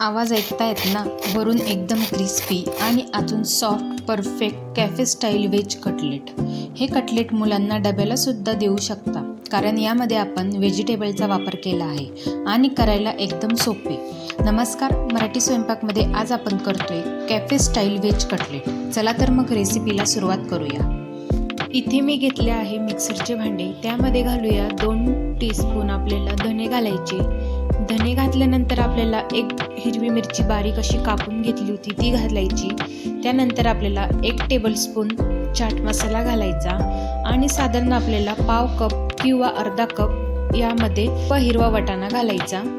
आवाज ऐकतायत ना वरून एकदम क्रिस्पी आणि आतून soft perfect cafe style veg cutlet हे कटलेट मुलांना डब्याला सुद्धा देऊ शकता कारण यामध्ये आपण व्हेजिटेबलचा वापर केला आहे आणि करायला एकदम सोपे. नमस्कार मराठी स्वयंपाकमध्ये आज आपण करतोय कॅफे स्टाईल व्हेज कटलेट चला तर मग रेसिपीला सुरुवात करूया. इथे मी घेतले आहे मिक्सरचे भांडे. त्यामध्ये घालूया दोन टीस्पून आपल्याला धने घालायचे. धने घातल्यानंतर आपल्याला एक हिरवी मिरची बारीक अशी कापून घेतली होती ती घालायची. त्यानंतर आपल्याला एक टेबलस्पून चाट मसाला घालायचा आणि साधारण आपल्याला पाव कप किंवा अर्धा कप यामध्ये व हिरवा वाटाणा घालायचा.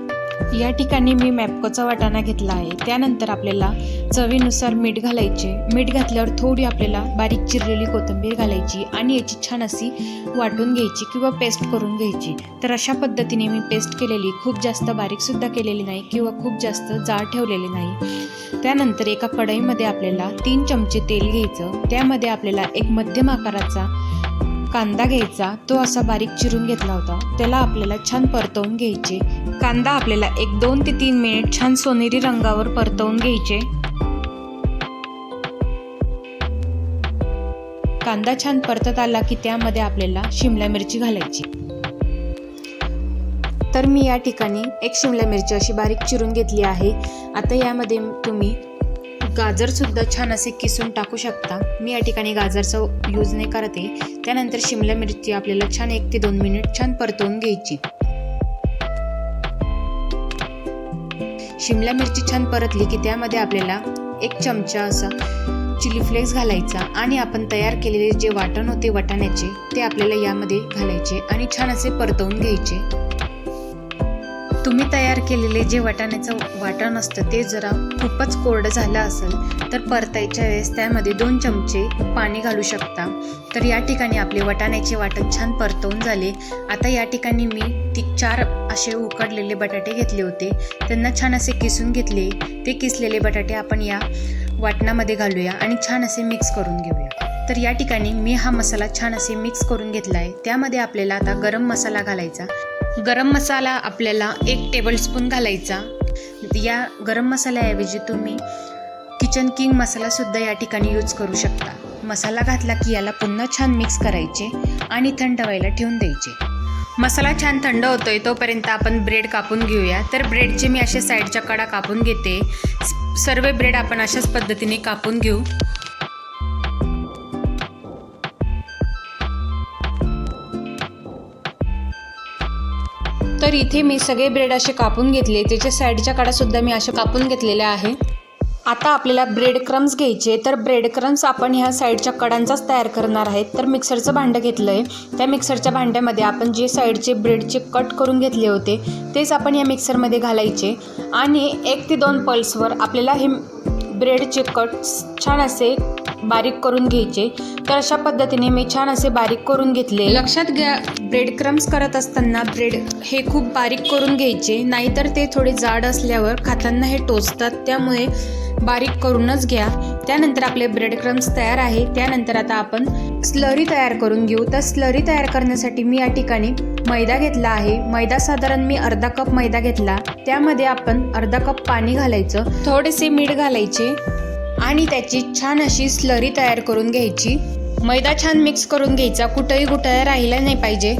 या ठिकाणी मी मॅपकोचा वाटाणा घेतला आहे. त्यानंतर आपल्याला चवीनुसार मीठ घालायचे. मीठ घातल्यावर थोडी आपल्याला बारीक चिरलेली कोथिंबीर घालायची आणि याची छान अशी वाटून घ्यायची किंवा पेस्ट करून घ्यायची. तर अशा पद्धतीने मी पेस्ट केलेली खूप जास्त बारीकसुद्धा केलेली नाही किंवा खूप जास्त जाड ठेवलेली नाही. त्यानंतर एका कढईमध्ये आपल्याला तीन चमचे तेल घ्यायचं. त्यामध्ये आपल्याला एक मध्यम आकाराचा कांदा घ्यायचा तो असा बारीक चिरून घेतला होता. त्याला आपल्याला छान परतवून घ्यायचे. कांदा आपल्याला एक दोन ते तीन मिनिट छान सोनेरी रंगावर परतवून घ्यायचे. कांदा छान परतत आला की त्यामध्ये आपल्याला शिमला मिरची घालायची. तर मी या ठिकाणी एक शिमला मिरची अशी बारीक चिरून घेतली आहे. आता यामध्ये तुम्ही गाजरसुद्धा छान असे किसून टाकू शकता. मी या ठिकाणी गाजरचा यूज नाही करते त्यानंतर शिमला मिरची आपल्याला छान एक ते दोन मिनिट छान परतवून घ्यायची. शिमला मिरची छान परतली की त्यामध्ये आपल्याला एक चमचा असा चिली फ्लेक्स घालायचा आणि आपण तयार केलेले जे वाटण होते वाटाण्याचे ते आपल्याला यामध्ये घालायचे आणि छान असे परतवून घ्यायचे. तुम्ही तयार केलेले जे वाटाण्याचं वाटण असतं ते जरा खूपच कोरडं झालं असेल तर परतायच्या वेळेस त्यामध्ये दोन चमचे पाणी घालू शकता. तर या ठिकाणी आपले वाटाण्याचे वाटण छान परतवून झाले. आता या ठिकाणी मी ती चार असे उकडलेले बटाटे घेतले होते. त्यांना छान असे किसून घेतले. ते किसलेले बटाटे आपण या वाटणामध्ये घालूया आणि छान असे मिक्स करून घेऊया. तर या ठिकाणी मी हा मसाला छान असे मिक्स करून घेतला आहे त्यामध्ये आपल्याला आता गरम मसाला घालायचा. गरम मसाला आपल्याला एक टेबलस्पून घालायचा. या गरम मसाल्याऐवजी तुम्ही किचन किंग मसालासुद्धा या ठिकाणी यूज करू शकता. मसाला घातला की याला पुन्हा छान मिक्स करायचे आणि थंड व्हायला ठेवून द्यायचे. मसाला छान थंड होतोय तोपर्यंत आपण ब्रेड कापून घेऊया. तर ब्रेडचे मी अशा साईडच्या कडा कापून घेते. सर्व ब्रेड आपण अशाच पद्धतीने कापून घेऊ. तर इथे मी सगळे ब्रेड असे कापून घेतले. त्याच्या साईडच्या काड्यासुद्धा मी असे कापून घेतलेल्या आहे. आता आपल्याला ब्रेड क्रम्स घ्यायचे तर ब्रेड क्रम्स आपण ह्या साईडच्या कडांचाच तयार करणार आहेत. तर मिक्सरचं भांडं घेतलं आहे त्या मिक्सरच्या भांड्यामध्ये आपण जे साईडचे ब्रेडचे कट करून घेतले होते तेच आपण या मिक्सरमध्ये घालायचे. आणि एक ते दोन पल्सवर आपल्याला हे ब्रेडचे कट छान असे बारीक करून घ्यायचे. तर अशा पद्धतीने मी छान असे बारीक करून घेतले. लक्षात घ्या ब्रेड क्रम्स करत असताना ब्रेड हे खूप बारीक करून घ्यायचे. नाहीतर ते थोडे जाड असल्यावर खाताना हे टोचतात. त्यामुळे बारीक करूनच घ्या. त्यानंतर आपले ब्रेड क्रम्स तयार आहे. त्यानंतर आता आपण स्लरी तयार करून घेऊ. तर स्लरी तयार करण्यासाठी मी या ठिकाणी मैदा घेतला आहे. मैदा साधारण मी अर्धा कप मैदा घेतला. त्यामध्ये आपण अर्धा कप पाणी घालायचं. थोडेसे मीठ घालायचे. आणि त्याची छान अशी स्लरी तयार करून घ्यायची. मैदा छान मिक्स करून घ्यायचा. कुठंही कुठं राहिला नाही पाहिजे.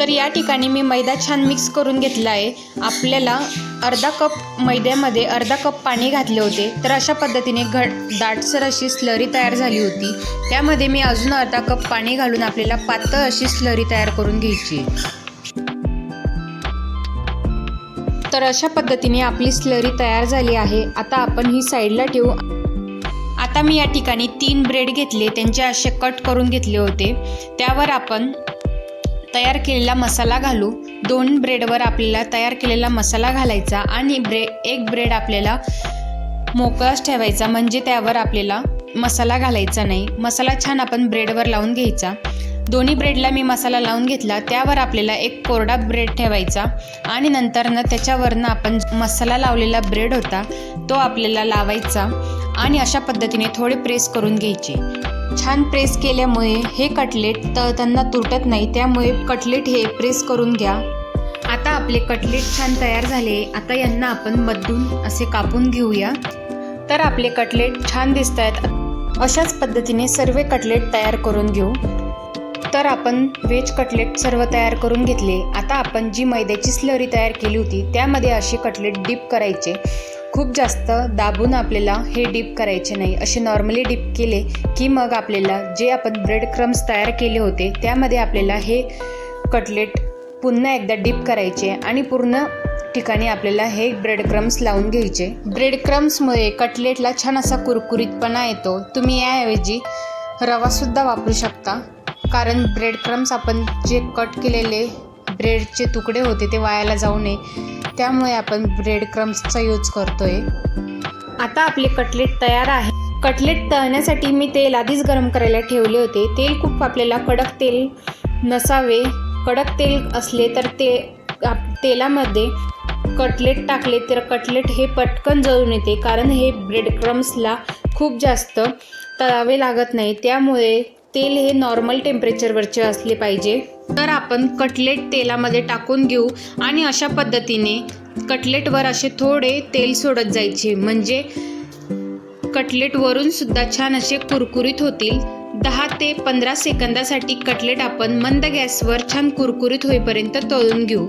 तर या ठिकाणी मी मैदा छान मिक्स करून घेतला आहे. आपल्याला अर्धा कप मैद्यामध्ये अर्धा कप पाणी घातले होते. तर अशा पद्धतीने घट दाटसर अशी स्लरी तयार झाली होती. त्यामध्ये मी अजून अर्धा कप पाणी घालून आपल्याला पातळ अशी स्लरी तयार करून घ्यायची. तर अशा पद्धतीने आपली स्लरी तयार झाली आहे. आता आपण ही साईडला ठेवू. आता मी या ठिकाणी तीन ब्रेड घेतले. त्यांचे असे कट करून घेतले होते. त्यावर आपण तयार केलेला मसाला घालू. दोन ब्रेडवर आपल्याला तयार केलेला मसाला घालायचा आणि ब्रे एक ब्रेड आपल्याला मोकळाच ठेवायचा. म्हणजे त्यावर आपल्याला मसाला घालायचा नाही. मसाला छान आपण ब्रेडवर लावून घ्यायचा. दोन्ही ब्रेडला मी मसाला लावून घेतला. त्यावर आपल्याला एक कोरडा ब्रेड ठेवायचा आणि नंतरनं त्याच्यावरनं आपण मसाला लावलेला ब्रेड होता तो आपल्याला लावायचा आणि अशा पद्धतीने थोडे प्रेस करून घ्यायचे. छान प्रेस केल्यामुळे हे कटलेट तळताना तुटत नाही त्यामुळे कटलेट हे प्रेस करून घ्या. आता आपले कटलेट छान तयार झाले. आता यांना आपण मधून असे कापून घेऊया. तर आपले कटलेट छान दिसत आहेत अशाच पद्धतीने सर्व कटलेट तयार करून घेऊ. तर आपण व्हेज कटलेट सर्व तयार करून घेतले. आता आपण जी मैद्याची स्लरी तयार केली होती त्यामध्ये अशी कटलेट डीप करायचे. खूप जास्त दाबून आपल्याला हे डीप करायचे नाही. असे नॉर्मली डीप केले की मग आपल्याला जे आपण ब्रेड क्रम्स तयार केले होते त्यामध्ये आपल्याला हे कटलेट पुन्हा एकदा डीप करायचे आणि पूर्ण ठिकाणी आपल्याला हे ब्रेड क्रम्स लावून घ्यायचे. ब्रेड क्रम्समुळे कटलेटला छान असा कुरकुरीतपणा येतो. तुम्ही याऐवजी रवासुद्धा वापरू शकता. कारण ब्रेड क्रम्स आपण जे कट केलेले ब्रेडचे तुकडे होते ते वायाला जाऊ नये. त्यामुळे आपण ब्रेड क्रम्सचा यूज करतोय. आता आपले कटलेट तयार आहे. कटलेट तळण्यासाठी मी तेल आधीच गरम करायला ठेवले होते. तेल खूप आपल्याला कडक तेल नसावे. कडक तेल असले तर ते आप- तेलामध्ये कटलेट टाकले तर कटलेट हे पटकन जळून येते. कारण हे ब्रेड क्रम्सला खूप जास्त तळावे लागत नाही. त्यामुळे तेल हे नॉर्मल टेम्परेचरवरचे असले पाहिजे. तर आपण कटलेट तेलामध्ये टाकून घेऊ आणि अशा पद्धतीने कटलेटवर असे थोडे तेल सोडत जायचे. म्हणजे कटलेटवरून सुद्धा छान असे कुरकुरीत होतील. दहा ते पंधरा सेकंदासाठी कटलेट आपण मंद गॅसवर छान कुरकुरीत होईपर्यंत तळून घेऊ.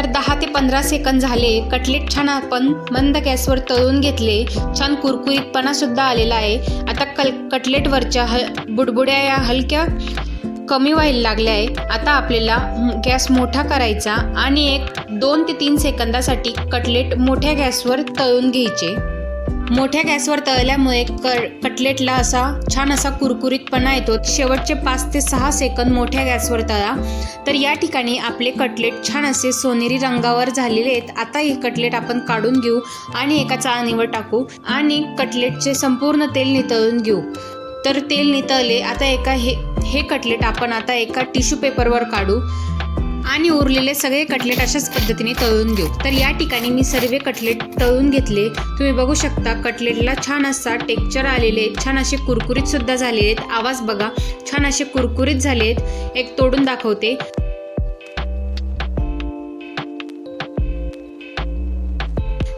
तर दहा ते पंधरा सेकंद झाले. कटलेट छान आपण मंद गॅसवर तळून घेतले. छान कुरकुरीतपणा सुद्धा आलेला आहे. आता कल कटलेटवरच्या हल बुडबुड्या या हलक्या कमी व्हायला लागल्या आहे आता आपल्याला गॅस मोठा करायचा आणि एक दोन ते तीन सेकंदासाठी कटलेट मोठ्या गॅसवर तळून घ्यायचे. मोठ्या गॅसवर तळल्यामुळे कटलेटला असा छान असा कुरकुरीतपणा येतो. शेवटचे पाच ते सहा सेकंद मोठ्या गॅसवर तळा. तर या ठिकाणी आपले कटलेट छान असे सोनेरी रंगावर झालेले आहेत. आता हे कटलेट आपण काढून घेऊ आणि एका चाळणीवर टाकू आणि कटलेटचे संपूर्ण तेल नितळून घेऊ. तर तेल नितळले. आता एका हे हे कटलेट आपण आता एका टिश्यू पेपरवर काढू. आणि उरलेले सगळे कटलेट अशाच पद्धतीने तळून घेऊ. तर या ठिकाणी मी सर्व कटलेट तळून घेतले. तुम्ही बघू शकता कटलेटला छान असा टेक्चर आलेले आहेत. छान असे कुरकुरीत सुद्धा झालेले आहेत. आवाज बघा छान असे कुरकुरीत झाले आहेत. एक तोडून दाखवते.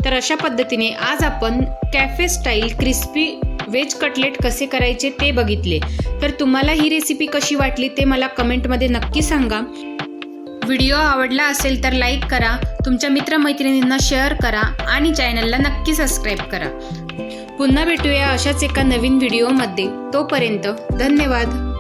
तर अशा पद्धतीने आज आपण cafe style crispy veg cutlet कसे करायचे ते बघितले. तर तुम्हाला ही रेसिपी कशी वाटली ते मला कमेंटमध्ये नक्की सांगा. व्हिडिओ आवडला असेल तर लाईक करा तुमच्या मित्रमैत्रिणींना शेअर करा आणि चॅनलला नक्की सबस्क्राईब करा. पुन्हा भेटूया अशाच एका नवीन व्हिडिओमध्ये. तोपर्यंत धन्यवाद.